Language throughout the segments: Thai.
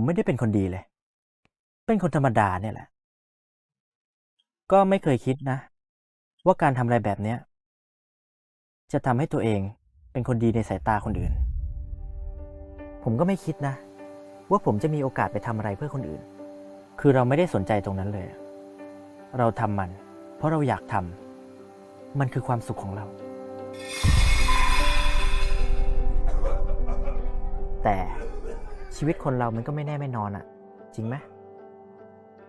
ผมไม่ได้เป็นคนดีเลย เป็นคนธรรมดาเนี่ยแหละ ก็ไม่เคยคิดนะ ว่าการทำอะไรแบบเนี้ย จะทำให้ตัวเองเป็นคนดีในสายตาคนอื่น ผมก็ไม่คิดนะ ว่าผมจะมีโอกาสไปทำอะไรเพื่อคนอื่น คือเราไม่ได้สนใจตรงนั้นเลย เราทำมัน เพราะเราอยากทำมันคือความสุขของเรา แต่ ชีวิตคนเรามันก็ไม่แน่ไม่นอนอะจริงไหม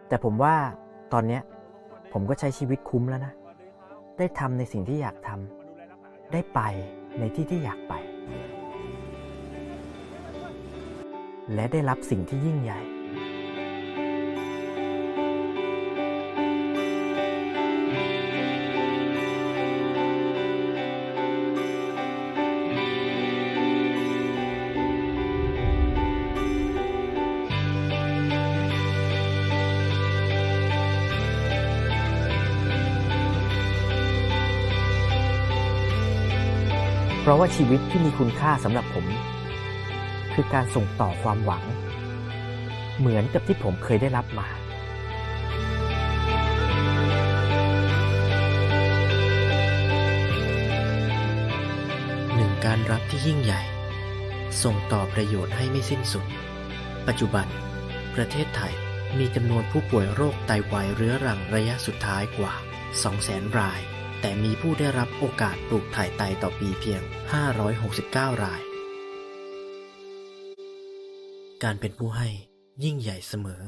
แต่ผมว่าตอนเนี้ยผมก็ใช้ชีวิตคุ้มแล้วนะ ได้ทำในสิ่งที่อยากทำได้ไปในที่ที่อยากไป และได้รับสิ่งที่ยิ่งใหญ่ เพราะว่าชีวิตที่มีคุณค่าสำหรับผม คือการส่งต่อความหวัง เหมือนกับที่ผมเคยได้รับมาหนึ่งการรับที่ยิ่งใหญ่ ส่งต่อประโยชน์ให้ไม่สิ้นสุด ปัจจุบัน ประเทศไทยมีจำนวนผู้ป่วยโรคไตวายเรื้อรังระยะสุดท้ายกว่า 200,000 ราย แต่มีผู้ได้รับโอกาสปลูกถ่ายไตต่อปีเพียง 569 ราย การเป็นผู้ให้ยิ่งใหญ่เสมอ